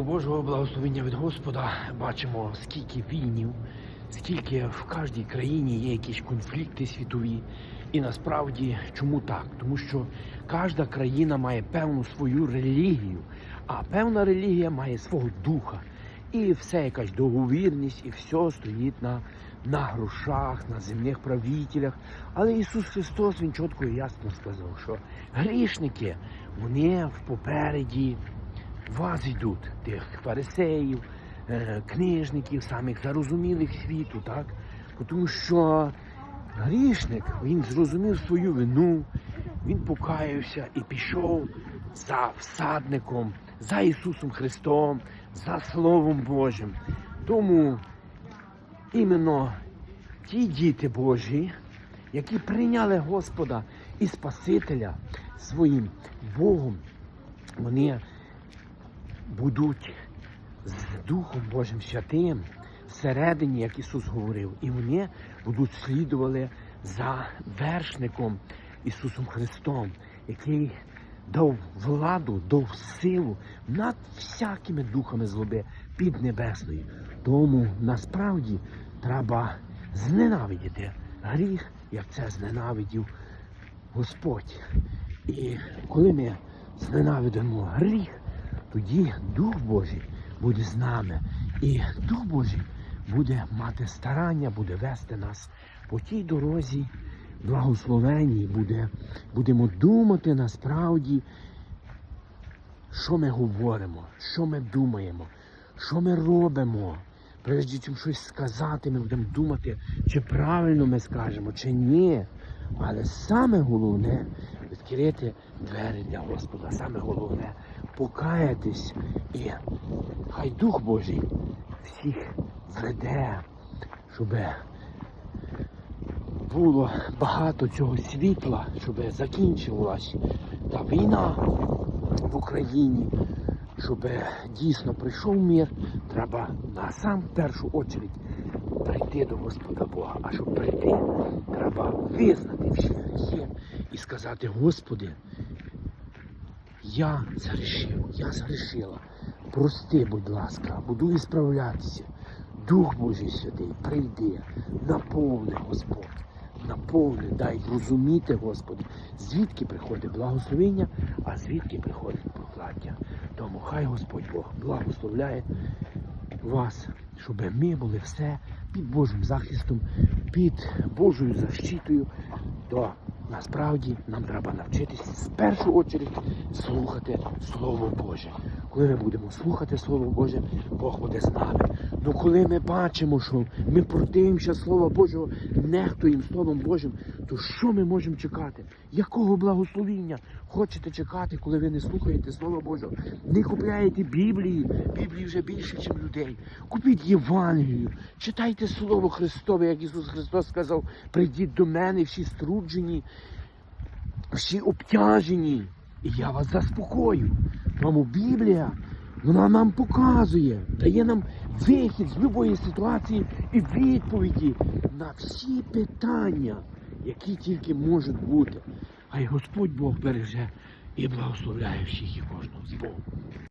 Миру Божого, благословення від Господа. Бачимо, скільки війнів, скільки в кожній країні є якісь конфлікти світові. І насправді чому так? Тому що кожна країна має певну свою релігію, а певна релігія має свого духа. І все якась договірність, і все стоїть на, на грошах, на земних правителях. Але Ісус Христос Він чітко і ясно сказав, що грішники вони в попереді вас йдуть, тих фарисеїв, е, книжників, самих зарозумілих світу, так? Тому що грішник, він зрозумів свою вину, він покаявся і пішов за всадником, за Ісусом Христом, за Словом Божим. Тому іменно ті діти Божі, які прийняли Господа і Спасителя своїм Богом, вони будуть з Духом Божим Святим всередині, як Ісус говорив, і вони будуть слідували за вершником Ісусом Христом, який дав владу, дав силу над всякими духами злоби під небесною. Тому насправді треба зненавидіти гріх, як це зненавидів Господь. І коли ми зненавидимо гріх, тоді Дух Божий буде з нами. І Дух Божий буде мати старання, буде вести нас по тій дорозі благословенній, буде, будемо думати насправді, що ми говоримо, що ми думаємо, що ми робимо. Прежде чим щось сказати, ми будемо думати, чи правильно ми скажемо, чи ні. Але саме головне відкрити двері для Господа. Саме головне покаятись і хай Дух Божий всіх веде, щоб було багато цього світла, щоб закінчилась та війна в Україні, щоб дійсно прийшов мир, треба на сам першу очередь прийти до Господа Бога. А щоб прийти, треба визнати всі гріхи і сказати, Господи, я зарішив, я зарішила. Прости, будь ласка, буду ісправлятися. Дух Божий святий, прийди, наповни, Господь, наповни, дай розуміти, Господи, звідки приходить благословення, а звідки приходить прокляття. Тому хай Господь Бог благословляє вас, щоб ми були все під Божим захистом, під Божою защитою, то насправді нам треба навчитися в першу чергу слухати Слово Боже. Коли ми будемо слухати Слово Боже, Бог буде з нами. Коли ми бачимо, що ми противимося Слова Божого, нехтуємо Словом Божим, то що ми можемо чекати? Якого благословіння хочете чекати, коли ви не слухаєте Слова Божого? Не купляєте Біблії, Біблії вже більше, ніж людей. Купіть Євангелію, читайте Слово Христове, як Ісус Христос сказав, прийдіть до мене всі струджені, всі обтяжені, і я вас заспокою. Тому Біблія, вона нам показує, дає нам вихід з будь-якої ситуації і відповіді на всі питання, які тільки можуть бути. Хай Господь Бог береже і благословляє всіх і кожного з Богом.